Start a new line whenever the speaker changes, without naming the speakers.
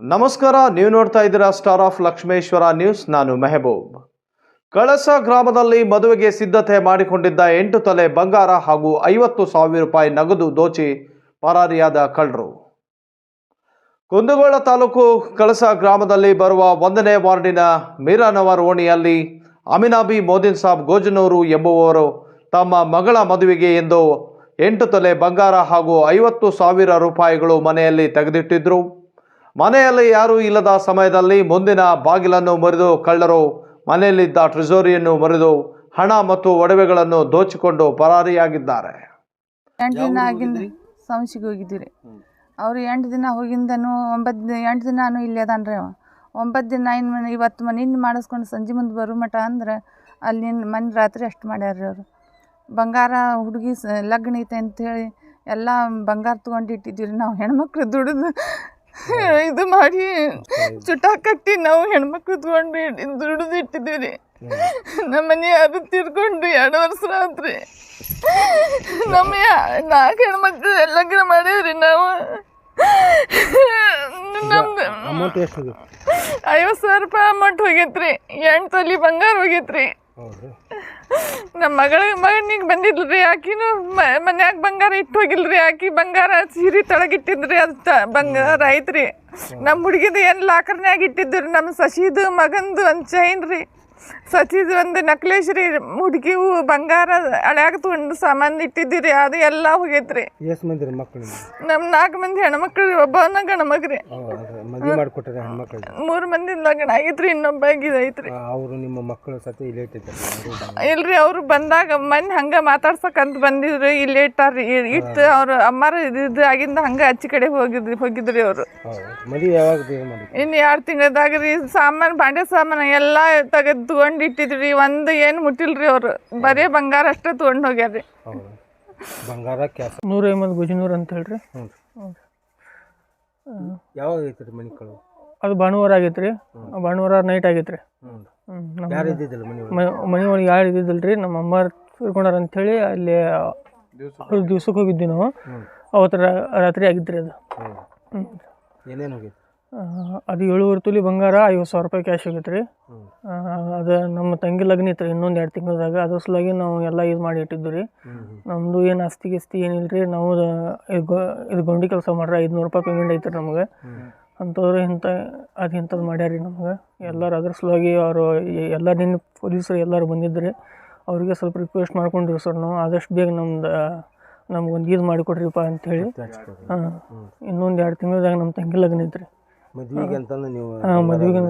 ನಮಸ್ಕಾರ, ನೀವು ನೋಡ್ತಾ ಇದ್ದೀರಾ ಸ್ಟಾರ್ ಆಫ್ ಲಕ್ಷ್ಮೇಶ್ವರ ನ್ಯೂಸ್ ನಾನು ಮೆಹಬೂಬ್. ಕಳಸ ಗ್ರಾಮದಲ್ಲಿ ಮದುವೆಗೆ ಸಿದ್ಧತೆ ಮಾಡಿಕೊಂಡಿದ್ದ ಎಂಟು ತಲೆ ಬಂಗಾರ ಹಾಗೂ ಐವತ್ತು ಸಾವಿರ ರೂಪಾಯಿ ನಗದು ದೋಚಿ ಪರಾರಿಯಾದ ಕಳ್ಳರು. ಕುಂದಗೋಳ ತಾಲೂಕು ಕಳಸ ಗ್ರಾಮದಲ್ಲಿ ಬರುವ ಒಂದನೇ ವಾರ್ಡಿನ ಮೀರಾನವರ್ ಓಣಿಯಲ್ಲಿ ಅಮಿನಾಬಿ ಮೋದಿನ್ ಸಾಬ್ ಗೋಜನೂರು ಎಂಬುವವರು ತಮ್ಮ ಮಗಳ ಮದುವೆಗೆ ಎಂದು ಎಂಟು ತಲೆ ಬಂಗಾರ ಹಾಗೂ ಐವತ್ತು ಸಾವಿರ ರೂಪಾಯಿಗಳು ಮನೆಯಲ್ಲಿ ತೆಗೆದಿಟ್ಟಿದ್ರು. ಮನೆಯಲ್ಲಿ ಯಾರೂ ಇಲ್ಲದ ಸಮಯದಲ್ಲಿ ಮುಂದಿನ ಬಾಗಿಲನ್ನು ಮುರಿದು ಕಳ್ಳರು ಮನೆಯಲ್ಲಿದ್ದ ಟ್ರೆಜೋರಿಯನ್ನು ಮುರಿದು ಹಣ ಮತ್ತು ಒಡವೆಗಳನ್ನು ದೋಚಿಕೊಂಡು ಪರಾರಿಯಾಗಿದ್ದಾರೆ.
ಎಂಟು ದಿನ ಆಗಿಂದ ಸಂಶಿಗೆ ಹೋಗಿದ್ದೀವಿ ರೀ ಅವ್ರು ಎಂಟು ದಿನ ಹೋಗಿಂದನು ಒಂಬತ್ತು ದಿನ ಎಂಟು ದಿನಾನು ಇಲ್ಲೇ ಅದಾನ್ರಿ ಅವ. ಒಂಬತ್ತು ದಿನ ಇನ್ನು ಮನೆ ಇವತ್ತು ಮನೆ ಇನ್ನು ಮಾಡಿಸ್ಕೊಂಡು ಸಂಜೆ ಮುಂದೆ ಬರೋ ಮಠ ಅಂದ್ರೆ ಅಲ್ಲಿ ಮನೆ ರಾತ್ರಿ ಅಷ್ಟು ಮಾಡ್ಯಾರ್ರಿ ರೀ ಅವರು. ಬಂಗಾರ ಹುಡುಗಿ ಸ ಲಗ್ನ ಐತೆ ಅಂಥೇಳಿ ಎಲ್ಲ ಬಂಗಾರ ತೊಗೊಂಡು ಇಟ್ಟಿದ್ದೀವಿ ರೀ ನಾವು ಹೆಣ್ಮಕ್ಳು ದುಡಿದು ಇದು ಮಾಡಿ ಚುಟ ಕಟ್ಟಿ ನಾವು ಹೆಣ್ಮಕ್ಳು ತಗೊಂಡು ದುಡಿದು ಇಟ್ಟಿದ್ದೀವಿ ರೀ ನಮ್ಮ ಮನೆ ಯಾರು ತಿರ್ಕೊಂಡು ಎರಡು ವರ್ಷ ಆತ್ರಿ. ನಮ್ಮ ಯಾ- ನಾಲ್ಕು ಹೆಣ್ಮಕ್ಳು ಲಗ್ನ ಮಾಡೇವ್ರಿ ನಾವು. ನಮ್ದು ಐವತ್ತು ಸಾವಿರ ರೂಪಾಯಿ ಅಮೌಂಟ್ ಹೋಗೈತ್ರಿ ಎಂಟು ತೊಲಿ ಬಂಗಾರ ಹೋಗೈತ್ರಿ. ನಮ್ಮ ಮಗಳ, ಮಗನಿಗೆ ಬಂದಿದ್ರಿ ಆಕಿನು ಮನ್ಯಾಗ ಬಂಗಾರ ಇಟ್ಟು ಹೋಗಿಲ್ರಿ ಆಕಿ ಬಂಗಾರ ಸೀರೆ ತೊಳಗಿಟ್ಟಿದ್ರಿ, ಅದು ತ- ಬಂಗಾರ ಐತ್ರಿ. ನಮ್ಮ ಹುಡುಗಿದು ಏನು ಲಾಕರ್ನ್ಯಾಗ ಇಟ್ಟಿದ್ದು ನಮ್ಮ ಸಸಿದು, ಮಗಂದು ಒಂದು ಚೈನ್ ರೀ ಸಸಿದು ಒಂದು ನಕ್ಲೇಶ್ರಿ ಹುಡುಗಿ ಹುಡುಗಿವು ಬಂಗಾರ ಹಳ್ಯಾಗ ತೊಗೊಂಡು ಸಾಮಾನು ಇಟ್ಟಿದ್ದೀರಿ ಅದು ಎಲ್ಲ ಹೋಗೈತ್ರಿ.
ಎಷ್ಟು ಮಂದಿ ರೀ ಮಕ್ಕಳು
ನಮ್ಮ ನಾಲ್ಕು ಮಂದಿ ಹೆಣ್ಮಕ್ಳು ರೀ ಒಬ್ಬನ
ಮದುವೆ ಮಾಡಿಕೊಟ್ಟಾರೆ ಹೆಣ್ಮಕ್ಳಿಗೆ?
ಮೂರು ಮಂದಿ ಲಗ್ನ ಆಗೈತ್ರಿ ಇನ್ನೊಬ್ಬ ಐತ್ರಿ.
ಅವರು ನಿಮ್ಮ ಮಕ್ಕಳು ಸತಿ ಇಲ್ಲೇ
ಇಲ್ರಿ ಅವ್ರು ಬಂದಾಗ ಮನ್ ಹಂಗ ಮಾತಾಡ್ಸಕಂತ ಬಂದಿದ್ರು ಇಲ್ಲಿ ಇಟ್ಟಾರ್ರಿ ಇಟ್ಟು ಅವ್ರು ಅಮ್ಮಾರ ಇದು ಆಗಿಂದ ಹಂಗ ಅಚ್ಚಿ ಕಡೆ ಹೋಗಿದ್ರಿ ಹೋಗಿದ್ರಿ ಅವರು.
ಮದುವೆ ಯಾವಾಗ
ಇನ್ನು ಎರಡು ತಿಂಗಳದಾಗ ರೀ ಸಾಮಾನು ಬಾಂಡೆ ಸಾಮಾನು ಎಲ್ಲ ತೆಗೆದು ತೊಗೊಂಡು ಇಟ್ಟಿದ್ರಿ ಒಂದು ಏನು ಮುಟ್ಟಿಲ್ರಿ ಅವರು. ಬರೀ ಬಂಗಾರ ಅಷ್ಟೇ ತೊಗೊಂಡು ಹೋಗ್ಯಾರ್ರಿ.
ಹೌದು. ಬಂಗಾರ ಕ್ಯಾಸ.
ನೂರ ಐವತ್ತು ಗುಜಿನೂರು ಅಂತ ಹೇಳ್ರಿ.
ಹ್ಞೂ ಯಾವಾಗ ಐತೆ ರೀ. ಮನೆ ಕಳು
ಅದು ಭಾನುವಾರ ಆಗೈತೆ ರೀ ಭಾನುವಾರ ನೈಟ್ ಆಗೈತೆ ರೀ.
ಮನೆ ಒಳಗೆ?
ಯಾರು ಇದ್ದಿದ್ದಿಲ್ಲ ರೀ ನಮ್ಮ ಅಮ್ಮ ತೀರ್ಕೊಂಡಾರ ಅಂಥೇಳಿ ಅಲ್ಲಿ ಅವ್ರ ದಿವ್ಸಕ್ಕೆ ಹೋಗಿದ್ವಿ ನಾವು. ಅವತ್ತು ರಾತ್ರಿ ಆಗಿತ್ತು ರೀ. ಅದು
ಏನೇನು ಹೋಗಿತ್ತು?
ಅದು ಏಳುವರೆ ತೊಲಿ ಬಂಗಾರ ಐವತ್ತು ಸಾವಿರ ರೂಪಾಯಿ ಕ್ಯಾಶ್ ಆಗೈತೆ ರೀ. ಅದು ನಮ್ಮ ತಂಗಿ ಲಗ್ನ ಇತ್ತು ರೀ ಇನ್ನೊಂದು ಎರಡು ತಿಂಗಳದಾಗ ಅದ್ರ ಸಲುವಾಗಿ ನಾವು ಎಲ್ಲ ಇದು ಮಾಡಿ ಇಟ್ಟಿದ್ದು ರೀ. ನಮ್ಮದು ಏನು ಆಸ್ತಿ ಗಿಸ್ತಿ ಏನಿಲ್ಲ ರೀ ನಾವು ಇದು ಗೊಂಡಿ ಕೆಲಸ ಮಾಡ್ರೆ ಐದುನೂರು ರೂಪಾಯಿ ಪೇಮೆಂಟ್ ಐತೆ ರೀ ನಮಗೆ ಅಂಥವ್ರು ಇಂಥ ಅದು ಇಂಥದ್ದು ಮಾಡ್ಯಾರ ರೀ ನಮ್ಗೆ. ಎಲ್ಲರೂ ಅದ್ರ ಸಲುವಾಗಿ ಅವರು ಎಲ್ಲ ನಿನ್ನ ಪೊಲೀಸರು ಎಲ್ಲರೂ ಬಂದಿದ್ದರು ಅವ್ರಿಗೆ ಸ್ವಲ್ಪ ರಿಕ್ವೆಸ್ಟ್ ಮಾಡ್ಕೊಂಡ್ರಿ ಸರ್ ನಾವು ಆದಷ್ಟು ಬೇಗ ನಮ್ದು ನಮ್ಗೊಂದು ಇದು ಮಾಡಿಕೊಡ್ರಿಪ್ಪ ಅಂಥೇಳಿ. ಹಾಂ. ಇನ್ನೊಂದು ಎರಡು ತಿಂಗಳದಾಗ ನಮ್ಮ ತಂಗಿ ಲಗ್ನ ಐತ್ರಿ.
ಮದ್ವೆಗೆ ಅಂತಂದು ನೀವು
ಮದುವೆಗೆ